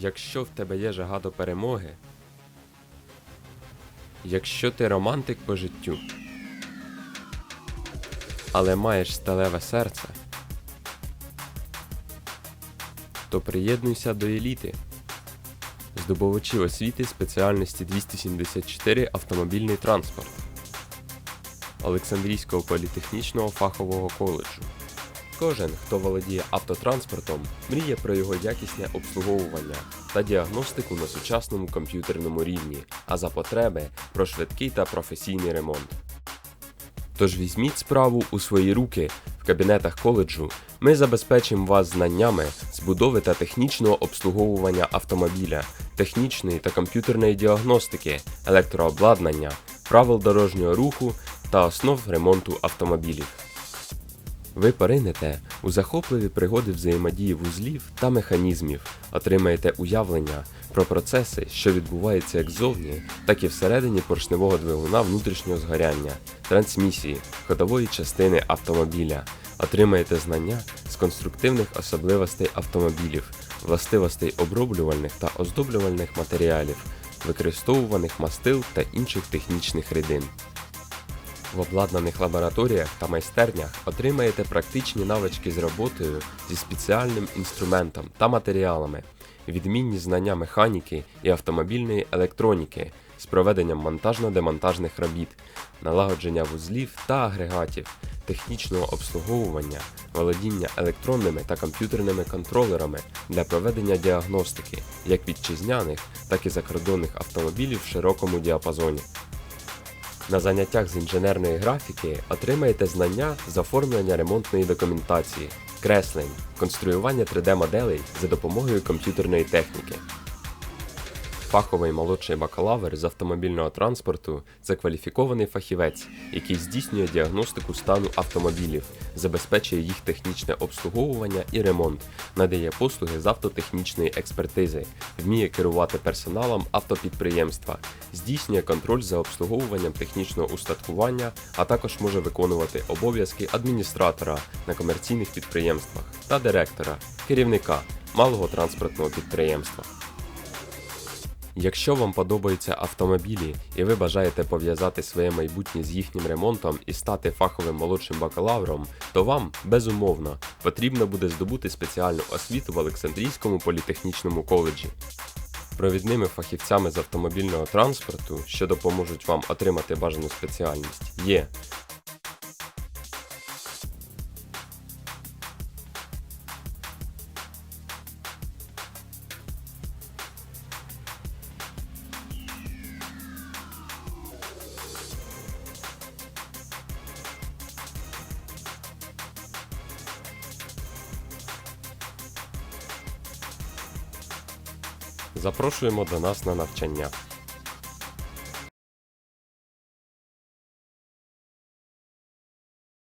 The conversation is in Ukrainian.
Якщо в тебе є жага до перемоги, якщо ти романтик по життю, але маєш сталеве серце, то приєднуйся до еліти. Здобувачі освіти спеціальності 274 автомобільний транспорт Олександрійського політехнічного фахового коледжу. Кожен, хто володіє автотранспортом, мріє про його якісне обслуговування та діагностику на сучасному комп'ютерному рівні, а за потреби про швидкий та професійний ремонт. Тож візьміть справу у свої руки в кабінетах коледжу. Ми забезпечимо вас знаннями з будови та технічного обслуговування автомобіля, технічної та комп'ютерної діагностики, електрообладнання, правил дорожнього руху та основ ремонту автомобілів. Ви поринете у захопливі пригоди взаємодії вузлів та механізмів, отримаєте уявлення про процеси, що відбуваються як ззовні, так і всередині поршневого двигуна внутрішнього згоряння, трансмісії, ходової частини автомобіля, отримаєте знання з конструктивних особливостей автомобілів, властивостей оброблювальних та оздоблювальних матеріалів, використовуваних мастил та інших технічних рідин. В обладнаних лабораторіях та майстернях отримаєте практичні навички з роботою зі спеціальним інструментом та матеріалами, відмінні знання механіки і автомобільної електроніки з проведенням монтажно-демонтажних робіт, налагодження вузлів та агрегатів, технічного обслуговування, володіння електронними та комп'ютерними контролерами для проведення діагностики як вітчизняних, так і закордонних автомобілів в широкому діапазоні. На заняттях з інженерної графіки отримаєте знання з оформлення ремонтної документації, креслень, конструювання 3D-моделей за допомогою комп'ютерної техніки. Фаховий молодший бакалавр з автомобільного транспорту це кваліфікований фахівець, який здійснює діагностику стану автомобілів, забезпечує їх технічне обслуговування і ремонт, надає послуги з автотехнічної експертизи, вміє керувати персоналом автопідприємства, здійснює контроль за обслуговуванням технічного устаткування, а також може виконувати обов'язки адміністратора на комерційних підприємствах та директора, керівника малого транспортного підприємства. Якщо вам подобаються автомобілі і ви бажаєте пов'язати своє майбутнє з їхнім ремонтом і стати фаховим молодшим бакалавром, то вам, безумовно, потрібно буде здобути спеціальну освіту в Олександрійському політехнічному коледжі. Провідними фахівцями з автомобільного транспорту, що допоможуть вам отримати бажану спеціальність, є Запрошуємо до нас на навчання.